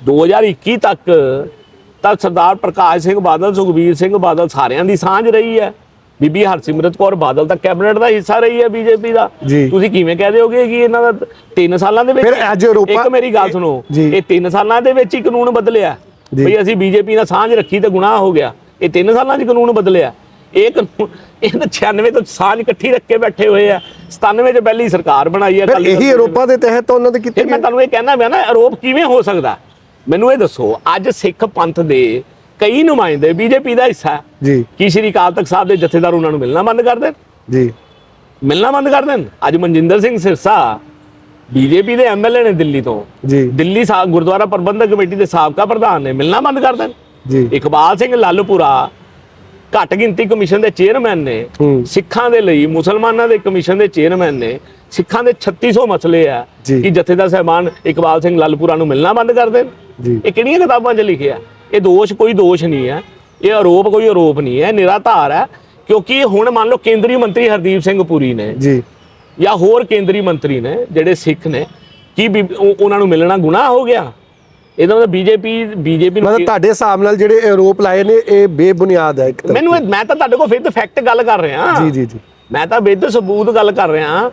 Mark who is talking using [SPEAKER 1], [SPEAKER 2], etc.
[SPEAKER 1] 2021 ਤੱਕ ਤਾਂ ਸਰਦਾਰ ਪ੍ਰਕਾਸ਼ ਸਿੰਘ ਬਾਦਲ ਸੁਖਬੀਰ ਸਿੰਘ ਬਾਦਲ ਸਾਰਿਆਂ ਦੀ ਸਾਂਝ ਰਹੀ ਹੈ ਬੀਬੀ ਹਰਸਿਮਰਤ ਕੌਰ ਬਾਦਲ ਤਾਂ ਕੈਬਨਿਟ ਦਾ ਹਿੱਸਾ ਰਹੀ ਹੈ ਬੀਜੇਪੀ ਦਾ। ਤੁਸੀਂ ਕਿਵੇਂ ਕਹਿ ਦਿਓਗੇ ਕਿ ਇਹਨਾਂ ਦਾ 3 ਸਾਲਾਂ ਦੇ ਵਿੱਚ
[SPEAKER 2] ਫਿਰ ਅੱਜ ਯੂਰੋਪਾ-
[SPEAKER 1] ਇੱਕ ਮੇਰੀ ਗੱਲ ਸੁਣੋ। ਇਹ 3 ਸਾਲਾਂ ਦੇ ਵਿੱਚ ਹੀ ਕਾਨੂੰਨ ਬਦਲਿਆ। ਬਈ ਅਸੀਂ ਬੀਜੇਪੀ ਨਾਲ ਸਾਂਝ ਰੱਖੀ ਤੇ ਗੁਨਾਹ ਹੋ ਗਿਆ ਇਹ 3 ਸਾਲਾਂ 'ਚ ਕਾਨੂੰਨ ਬਦਲਿਆ ਇਹ ਕਾਨੂੰਨ ਇਹ ਤਾਂ 96 ਤੋਂ ਸਾਂਝ ਇਕੱਠੀ ਰੱਖ ਕੇ ਬੈਠੇ ਹੋਏ ਆ 97 'ਚ ਪਹਿਲੀ ਸਰਕਾਰ ਬਣਾਈ ਹੈ ਦਲ
[SPEAKER 2] ਇਹੀ। ਯੂਰੋਪਾ ਦੇ ਤਹਿਤ ਉਹਨਾਂ ਦੇ ਕੀਤੇ
[SPEAKER 1] ਮੈਂ ਤੁਹਾਨੂੰ ਇਹ ਕਹਿਣਾ ਪਿਆ ਨਾ ਆਰੋਪ ਕਿਵੇਂ ਹੋ ਸਕਦਾ ਮੈਨੂੰ ਇਹ ਦੱਸੋ ਅੱਜ ਸਿੱਖ ਪੰਥ ਦੇ ਕਈ ਨੁਮਾਇੰਦੇ ਬੀਜੇਪੀ ਦਾ ਹਿੱਸਾ
[SPEAKER 2] ਜੀ।
[SPEAKER 1] ਕੀ ਸ਼੍ਰੀ ਅਕਾਲ ਤਖਤ ਸਾਹਿਬ ਦੇ ਜਥੇਦਾਰ ਉਹਨਾਂ ਨੂੰ ਮਿਲਣਾ ਬੰਦ ਕਰ ਦੇਣ?
[SPEAKER 2] ਜੀ।
[SPEAKER 1] ਮਿਲਣਾ ਬੰਦ ਕਰ ਦੇਣ? ਅੱਜ ਮਨਜਿੰਦਰ ਸਿੰਘ ਸਿਰਸਾ ਬੀਜੇਪੀ ਦੇ ਐਮਐਲਏ ਨੇ ਦਿੱਲੀ ਤੋਂ।
[SPEAKER 2] ਜੀ।
[SPEAKER 1] ਦਿੱਲੀ ਸਾਹਿਬ ਗੁਰਦੁਆਰਾ ਪ੍ਰਬੰਧਕ ਕਮੇਟੀ ਦੇ ਸਾਬਕਾ ਪ੍ਰਧਾਨ ਨੇ ਮਿਲਣਾ ਬੰਦ ਕਰ ਦੇਣ?
[SPEAKER 2] ਜੀ।
[SPEAKER 1] ਇਕਬਾਲ ਸਿੰਘ ਲਾਲਪੁਰਾ ਘੱਟ ਗਿਣਤੀ ਕਮਿਸ਼ਨ ਦੇ ਚੇਅਰਮੈਨ ਨੇ। ਸਿੱਖਾਂ ਦੇ ਲਈ ਮੁਸਲਮਾਨਾਂ ਦੇ ਕਮਿਸ਼ਨ ਦੇ ਚੇਅਰਮੈਨ ਨੇ। ਸਿੱਖਾਂ ਦੇ 3600 ਮਸਲੇ ਆ। ਕਿ ਜਥੇਦਾਰ ਸਾਹਿਬਾਨ ਇਕਬਾਲ ਸਿੰਘ ਲਾਲਪੁਰਾ ਨੂੰ ਮਿਲਣਾ ਬੰਦ ਕਰ ਦੇਣ?
[SPEAKER 2] ਜੀ।
[SPEAKER 1] ਇਹ ਕਿਹੜੀਆਂ ਕਿਤਾਬਾਂ 'ਚ ਲਿਖਿਆ? ਇਹ ਦੋਸ਼ ਕੋਈ ਦੋਸ਼ ਨਹੀਂ ਹੈ। ਇਹ ਆਰੋਪ ਕੋਈ ਆਰੋਪ ਨਹੀਂ ਹੈ। ਨਿਰਾਧਾਰ ਹੈ ਕਿਉਂਕਿ ਹੁਣ ਮੰਨ ਲਓ ਕੇਂਦਰੀ ਮੰਤਰੀ ਹਰਦੀਪ ਸਿੰਘ ਪੁਰੀ ਨੇ
[SPEAKER 2] ਜੀ।
[SPEAKER 1] ਜਾਂ ਹੋਰ ਕੇਂਦਰੀ ਮੰਤਰੀ ਨੇ ਜਿਹੜੇ ਸਿੱਖ ਨੇ ਕੀ ਉਹਨਾਂ ਨੂੰ ਮਿਲਣਾ ਗੁਨਾਹ ਹੋ ਗਿਆ? ਇਹਦਾ ਮਤਲਬ ਬੀਜੇਪੀ ਬੀਜੇਪੀ
[SPEAKER 2] ਮਤਲਬ ਤੁਹਾਡੇ ਹਿਸਾਬ ਨਾਲ ਜਿਹੜੇ ਆਰੋਪ ਲਾਏ ਨੇ ਇਹ ਬੇਬੁਨਿਆਦ ਹੈ
[SPEAKER 1] ਮੈਨੂੰ ਮੈਂ ਤਾਂ ਤੁਹਾਡੇ ਕੋਲ ਵਿਦ ਫੈਕਟ ਗੱਲ ਕਰ ਰਿਹਾ।
[SPEAKER 2] ਜੀ ਜੀ ਜੀ।
[SPEAKER 1] ਮੈਂ ਤਾਂ ਵਿਦ ਸਬੂਤ ਗੱਲ ਕਰ ਰਿਹਾ।